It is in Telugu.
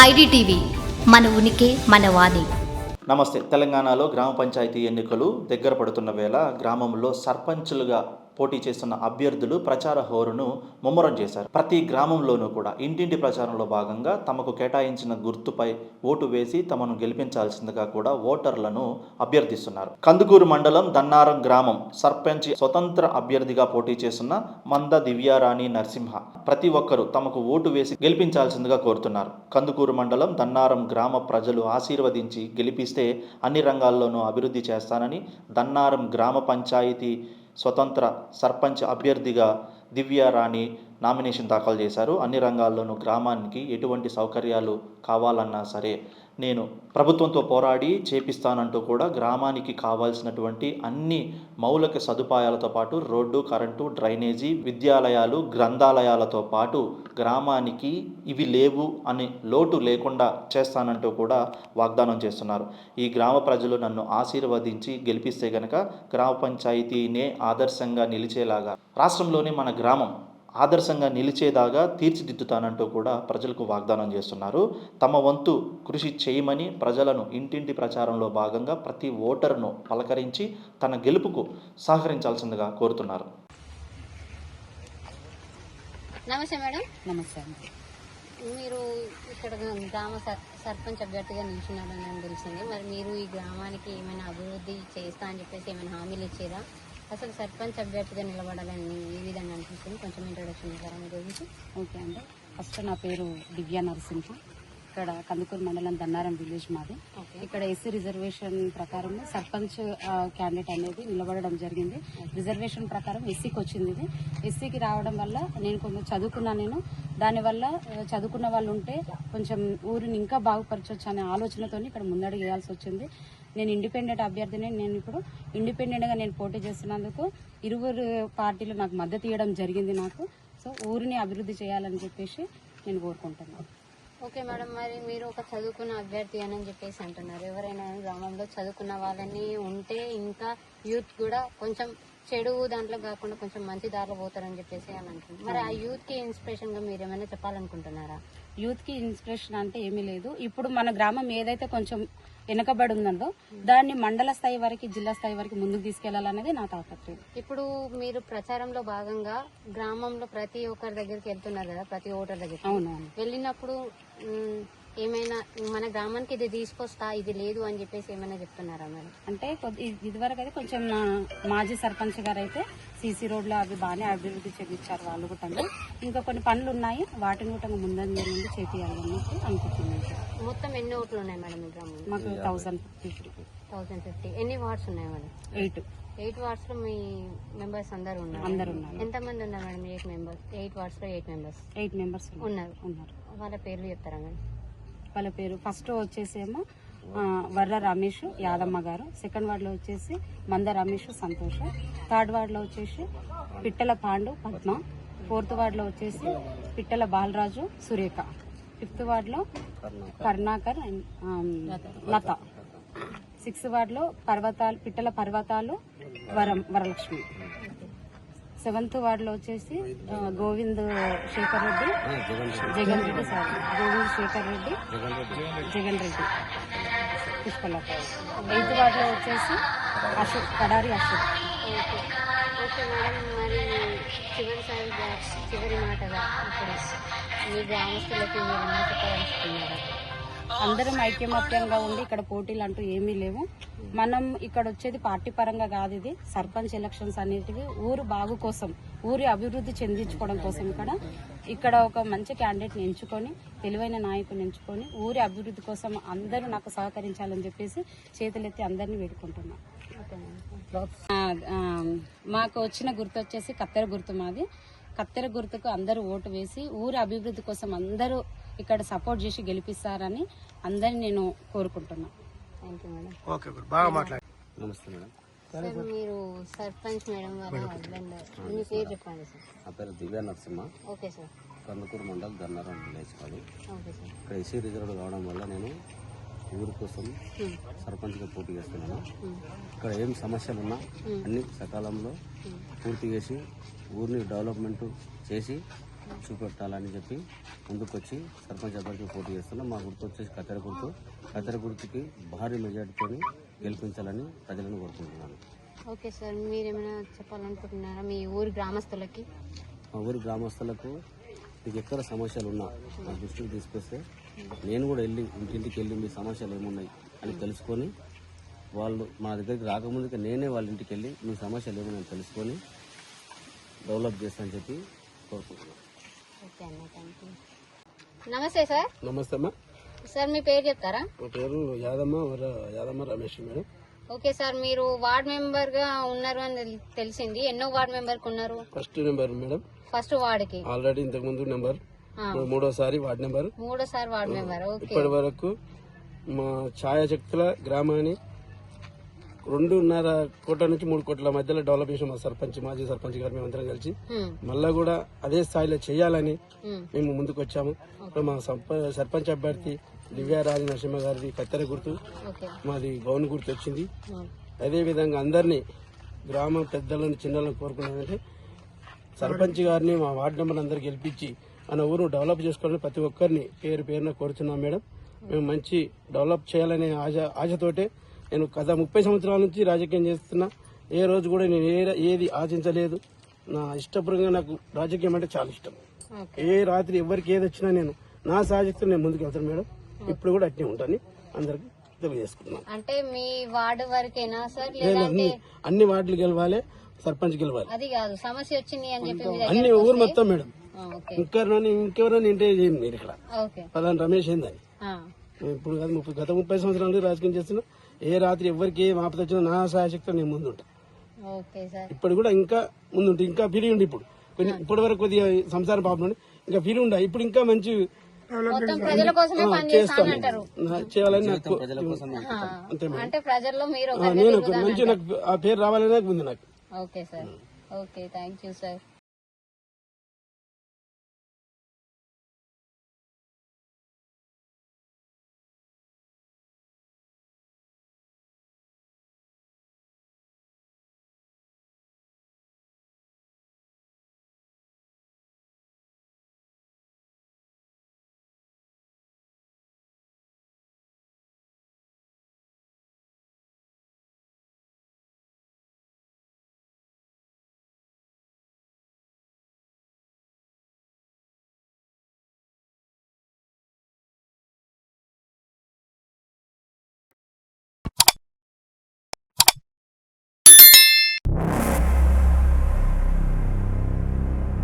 ఐడిటీవీ మన ఉనికి మన వాణి. నమస్తే. తెలంగాణలో గ్రామ పంచాయతీ ఎన్నికలు దగ్గర పడుతున్న వేళ గ్రామంలో సర్పంచులుగా పోటీ చేస్తున్న అభ్యర్థులు ప్రచార హోరును ముమ్మరం చేశారు. ప్రతి గ్రామంలోనూ కూడా ఇంటింటి ప్రచారంలో భాగంగా తమకు కేటాయించిన గుర్తుపై ఓటు వేసి తమను గెలిపించాల్సిందిగా కూడా ఓటర్లను అభ్యర్థిస్తున్నారు. కందుకూరు మండలం దన్నారం గ్రామం సర్పంచ్ స్వతంత్ర అభ్యర్థిగా పోటీ చేస్తున్న మంద దివ్యారాణి నరసింహ ప్రతి ఒక్కరూ తమకు ఓటు వేసి గెలిపించాల్సిందిగా కోరుతున్నారు. కందుకూరు మండలం దన్నారం గ్రామ ప్రజలు ఆశీర్వదించి గెలిపిస్తే అన్ని రంగాల్లోనూ అభివృద్ధి చేస్తానని దన్నారం గ్రామ పంచాయతీ స్వతంత్ర సర్పంచ్ అభ్యర్థిగా దివ్యారాణి నామినేషన్ దాఖలు చేశారు. అన్ని రంగాల్లోనూ గ్రామానికి ఎటువంటి సౌకర్యాలు కావాలన్నా సరే నేను ప్రభుత్వంతో పోరాడి చేపిస్తానంటూ కూడా గ్రామానికి కావాల్సినటువంటి అన్ని మౌలిక సదుపాయాలతో పాటు రోడ్డు కరెంటు డ్రైనేజీ విద్యాలయాలు గ్రంథాలయాలతో పాటు గ్రామానికి ఇవి లేవు అని లోటు లేకుండా చేస్తానంటూ కూడా వాగ్దానం చేస్తున్నారు. ఈ గ్రామ ప్రజలు నన్ను ఆశీర్వదించి గెలిపిస్తే గనక గ్రామ పంచాయతీనే ఆదర్శంగా నిలిచేలాగా రాష్ట్రంలోనే మన గ్రామం ఆదర్శంగా నిలిచేదాగా తీర్చిదిద్దుతానంటూ కూడా ప్రజలకు వాగ్దానం చేస్తున్నారు. తమ వంతు కృషి చేయమని ప్రజలను ఇంటింటి ప్రచారంలో భాగంగా ప్రతి ఓటరును పలకరించి తన గెలుపుకు సహకరించాల్సిందిగా కోరుతున్నారు. నమస్తే మేడం. నమస్తే అండి. మీరు ఇక్కడ గ్రామ సర్- సర్పంచ్ అభ్యర్థిగా నిల్చున్నారని నాకు తెలిసింది. మరి మీరు ఈ గ్రామానికి ఏమైనా అభివృద్ధి చేస్తా అని చెప్పేసి ఏమైనా హామీలు ఇచ్చారా అసలు సర్పంచ్ అభ్యర్థిగా నిలబడాలని ఏ విధంగా అనిపిస్తుంది. కొంచెం ఇంట్రొడక్షన్ ఇస్తారా మీ గురించి ఓకే అండి. ఫస్ట్ నా పేరు దివ్య నరసింహ. ఇక్కడ కందుకూరు మండలం దన్నారం విలేజ్ మాది. ఇక్కడ ఎస్సీ రిజర్వేషన్ ప్రకారం సర్పంచ్ క్యాండిడేట్ అనేది నిలబడడం జరిగింది. రిజర్వేషన్ ప్రకారం ఎస్సీకి వచ్చింది ఇది. ఎస్సీకి రావడం వల్ల నేను కొంచెం చదువుకున్నా నేను. దానివల్ల చదువుకున్న వాళ్ళు ఉంటే కొంచెం ఊరిని ఇంకా బాగుపరచవచ్చు అనే ఆలోచనతో ఇక్కడ ముందడుగు వేయాల్సి వచ్చింది. నేను ఇండిపెండెంట్ అభ్యర్థిని. నేను ఇప్పుడు ఇండిపెండెంట్గా నేను పోటీ చేస్తున్నందుకు ఇరువురు పార్టీలు నాకు మద్దతు ఇవ్వడం జరిగింది నాకు. సో ఊరిని అభివృద్ధి చేయాలని చెప్పేసి నేను కోరుకుంటున్నాను. ఓకే మేడం మరి మీరు ఒక చదువుకున్న అభ్యర్థి అని చెప్పేసి అంటున్నారు. ఎవరైనా గ్రామంలో చదువుకున్న వాళ్ళని ఉంటే ఇంకా యూత్ కూడా కొంచెం చెడు దాంట్లో కాకుండా కొంచెం మంచి దారిలో పోతారని చెప్పేసి అని అంటున్నారు. మరి ఆ యూత్కి ఇన్స్పిరేషన్గా మీరు ఏమైనా చెప్పాలనుకుంటున్నారా? యూత్కి ఇన్స్పిరేషన్ అంటే ఏమీ లేదు. ఇప్పుడు మన గ్రామం ఏదైతే కొంచెం వెనుకబడి ఉందో దాన్ని మండల స్థాయి వరకు జిల్లా స్థాయి వరకు ముందుకు తీసుకెళ్ళాలనేది నా తాపత్రయం. ఇప్పుడు మీరు ప్రచారంలో భాగంగా గ్రామంలో ప్రతి ఒక్కరి దగ్గరికి వెళ్తున్నారు కదా ప్రతి ఓటర్ దగ్గరికి. అవునవును. వెళ్ళినప్పుడు ఏమైనా మన గ్రామానికి ఇది తీసుకొస్తా ఇది లేదు అని చెప్పేసి ఏమైనా చెప్తున్నారా మరి అంటే ఇదివరకు అయితే కొంచెం మాజీ సర్పంచ్ గారు అయితే సీసీ రోడ్లు అవి బాగానే అభివృద్ధి చేయించారు వాళ్ళు కూడా ఇంకా కొన్ని పనులు ఉన్నాయి వాటిని కూడా ముందంజ నుండి చేపియాలన్నట్టు అనుకుంటున్నాను. మొత్తం ఎన్ని ఓట్లు ఉన్నాయి మేడం మీ గ్రామంలో? మాకు థౌసండ్ ఫిఫ్టీ. Thousand fifty. ఎన్ని వార్డ్స్ ఉన్నాయి మేడం? ఎయిట్. ఎయిట్ వార్డ్స్లో మీ మెంబర్స్ అందరు ఉన్నారు. అందరు ఉన్నారు. ఎంత మంది ఉన్నారు మేడం ఎయిట్ మెంబర్స్? ఎయిట్ వార్డ్స్లో ఎయిట్ మెంబర్స్. ఎయిట్ మెంబర్స్ ఉన్నారు. ఉన్నారు. వాళ్ళ పేర్లు చెప్తారా మేడం? వాళ్ళ పేరు. ఫస్ట్ వచ్చేసేమో వర్ర రమేష్ యాదమ్మ గారు. సెకండ్ వార్డులో వచ్చేసి మంద రమేష్ సంతోష్. థర్డ్ వార్డులో వచ్చేసి పిట్టల పాండు పద్మ. ఫోర్త్ వార్డులో వచ్చేసి పిట్టల బాలరాజు సురేఖ. ఫిఫ్త్ వార్డులో కర్ణాకర్ అండ్ లత. సిక్స్త్ వార్డులో పర్వతాలు పిట్టల పర్వతాలు వరం వరలక్ష్మి. సెవెంత్ వార్డులో వచ్చేసి గోవింద్ శేఖర్ రెడ్డి. జగన్ రెడ్డి. సారీ. గోవింద్ శేఖర్ రెడ్డి. జగన్ రెడ్డి. పుష్పలత ఎయిత్ వార్డులో వచ్చేసి Ashok Kadari Ashok. Okay. Okay madam. మరి చివరిసారి చివరి మాటగా ఇప్పుడు మీ గ్రామస్తులకి మీరు చెప్పదలుచుకున్నారా అందరం ఐక్యమత్యంగా ఉండి ఇక్కడ పోటీలు అంటూ ఏమీ లేవు. మనం ఇక్కడ వచ్చేది పార్టీ పరంగా కాదు ఇది. సర్పంచ్ ఎలక్షన్స్ అనేటివి ఊరు బాగు కోసం ఊరి అభివృద్ధి చెందించుకోవడం కోసం ఇక్కడ. ఇక్కడ ఒక మంచి క్యాండిడేట్ని ఎంచుకొని తెలివైన నాయకుని ఎంచుకొని ఊరి అభివృద్ధి కోసం అందరూ నాకు సహకరించాలని చెప్పేసి చేతులెత్తి అందరినీ వేడుకుంటున్నాను మాకు వచ్చిన గుర్తు వచ్చేసి కత్తెర గుర్తు మాది. కత్తెర గుర్తుకు అందరూ ఓటు వేసి ఊరి అభివృద్ధి కోసం అందరూ ఇక్కడ సపోర్ట్ చేసి గెలిపిస్తారని అందరిని నేను కోరుకుంటున్నాను థ్యాంక్ యూ మేడం నమస్తే మేడం సార్ మీరు సర్పంచ్ మేడం వాళ్ళ హస్బెండ్ మీ పేరు చెప్పండి సార్ నా పేరు Divya Narasimha. Okay sir Kandukur mandal Gannaram village కాదు. ఓకే సార్ ఇక్కడ ఎస్సీ రిజర్వ్ కావడం వల్ల నేను ఊరి కోసం సర్పంచ్గా పోటీ చేస్తున్నాను. ఇక్కడ ఏం సమస్యలు ఉన్నా అన్ని సకాలంలో పూర్తి చేసి ఊరిని డెవలప్మెంట్ చేసి చూపెట్టాలని చెప్పి ముందుకొచ్చి సర్పంచ్ అభ్యర్థిగా పోటీ చేస్తున్నాం. మా గుర్తు వచ్చేసి కత్తెర గుర్తు కత్తెర గుర్తుకి భారీ మెజార్టీతో గెలిపించాలని ప్రజలను కోరుకుంటున్నాను. ఓకే సార్ మీరేమైనా చెప్పాలనుకుంటున్నారా మీ ఊరి గ్రామస్తులకి? మా ఊరి గ్రామస్తులకు మీకు ఎక్కడ సమస్యలు ఉన్నా నా దృష్టికి తీసుకొస్తే నేను కూడా వెళ్ళి ఇంటింటికి వెళ్ళి మీ సమస్యలు ఏమున్నాయి అని తెలుసుకొని వాళ్ళు మా దగ్గరికి రాకముందుకే నేనే వాళ్ళ ఇంటికి వెళ్ళి మీ సమస్యలు ఏమున్నాయని తెలుసుకొని డెవలప్ చేస్తానని చెప్పి కోరుకుంటున్నాను. ఓకే అన్న థ్యాంక్ యూ నమస్తే సార్. నమస్తే అమ్మా. సార్ మీ పేరు చెప్తారా? నా పేరు యాదమ్మ వర- Yadamma Ramesh madam. Okay sir మీరు వార్డ్ మెంబర్గా ఉన్నారు అని తెల్- తెలిసింది. ఎన్నో వార్డ్ మెంబర్కు ఉన్నారు? First number madam. ఫస్ట్ వార్డ్కి ఆల్రెడీ ఇంతకు ముందు నెంబర్. ఆ. ఇప్పుడు మూడోసారి వార్డ్ నెంబర్. మూడోసారి వార్డ్ మెంబర్ ఓకే. ఇప్పటి వరకు మా ఛాయాశక్తుల గ్రామాన్ని రెండున్నర కోట్ల నుంచి మూడు కోట్ల మధ్యలో డెవలప్ చేసాం మా సర్పంచ్ మాజీ సర్పంచ్ గారు మేమందరం కలిసి మళ్ళా కూడా అదే స్థాయిలో చేయాలని. మేము ముందుకు వచ్చాము మా సర్పంచ్ అభ్యర్థి దివ్యారాజు నరసింహ గారిది కత్తెర గుర్తు మాది గౌన్ గుర్తు వచ్చింది. అదే విధంగా అందరినీ గ్రామ పెద్దలను చిన్నలను కోరుకునేదంటే సర్పంచ్ గారిని మా వార్డు నెంబర్ అందరు గెలిపించి మన ఊరు డెవలప్ చేసుకోవాలని ప్రతి ఒక్కరిని పేరు పేరున కోరుతున్నాం మేడం. మేము మంచి డెవలప్ చేయాలనే ఆశ ఆశతోటే నేను గత ముప్పై సంవత్సరాల నుంచి రాజకీయం చేస్తున్నా. ఏ రోజు కూడా నేను ఏ ఏది ఆశించలేదు. నా ఇష్టపూర్వకంగా నాకు రాజకీయం అంటే చాలా ఇష్టం. ఏ రాత్రి ఎవరికి ఏది వచ్చినా నేను నా సాధిస్తూ నేను ముందుకు వెళ్తాను మేడం. ఇప్పుడు కూడా అట్నే ఉంటాను. అందరికి తెలియజేసుకున్నాను అంటే మీ వార్డు వరకేనా సార్? అన్ని వార్డులు గెలవాలి సర్పంచ్ గెలవాలి. అది కాదు సమస్య వచ్చింది అని చెప్పి అన్ని ఊరు మొత్తం మేడం. ఇంకెవరైనా ఇంకెవరైనా ఇంటే చేయండి మీరు ఇక్కడ. పలానా రమేష్ ఏందని. ఇప్పుడు కాదు ముప్పై గత ముప్పై సంవత్సరాల రాజకీయం చేస్తున్నా. ఏ రాత్రి ఎవరికి ఏం ఆపద వచ్చినా నా సహాయశక్తితో నేను ముందు ఉంటా ఓకే సార్. ఇప్పుడు కూడా ఇంకా ముందు ఉంటా ఇంకా ఫీలింగ్ ఉంది ఇప్పుడు. కొన్ని ఇప్పటి వరకు కొద్దిగా సంసారం పాపం ఉండి ఇంకా ఫీలింగ్ ఉండే ఇప్పుడు ఇంకా మంచి మొత్తం ప్రజల కోసమే ఆ, పనిచేస్తాను చేస్తాను అంటారు. నా- చేయాలని నాకు ప్రజల కోసం ఆ, అంతే మేడం. అంటే ప్రజల్లో మీరు ఆ, ఒక నేను ఒక మంచి నాకు ఆ పేరు రావాలని నాకు ఉంది నాకు. Okay sir. Okay thank you sir.